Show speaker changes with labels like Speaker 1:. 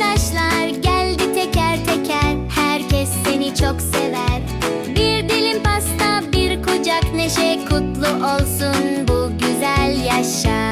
Speaker 1: arkadaşlar geldi teker teker. Herkes seni çok sever. Bir dilim pasta bir kucak neşe Kutlu olsun. Bu güzel yaşam.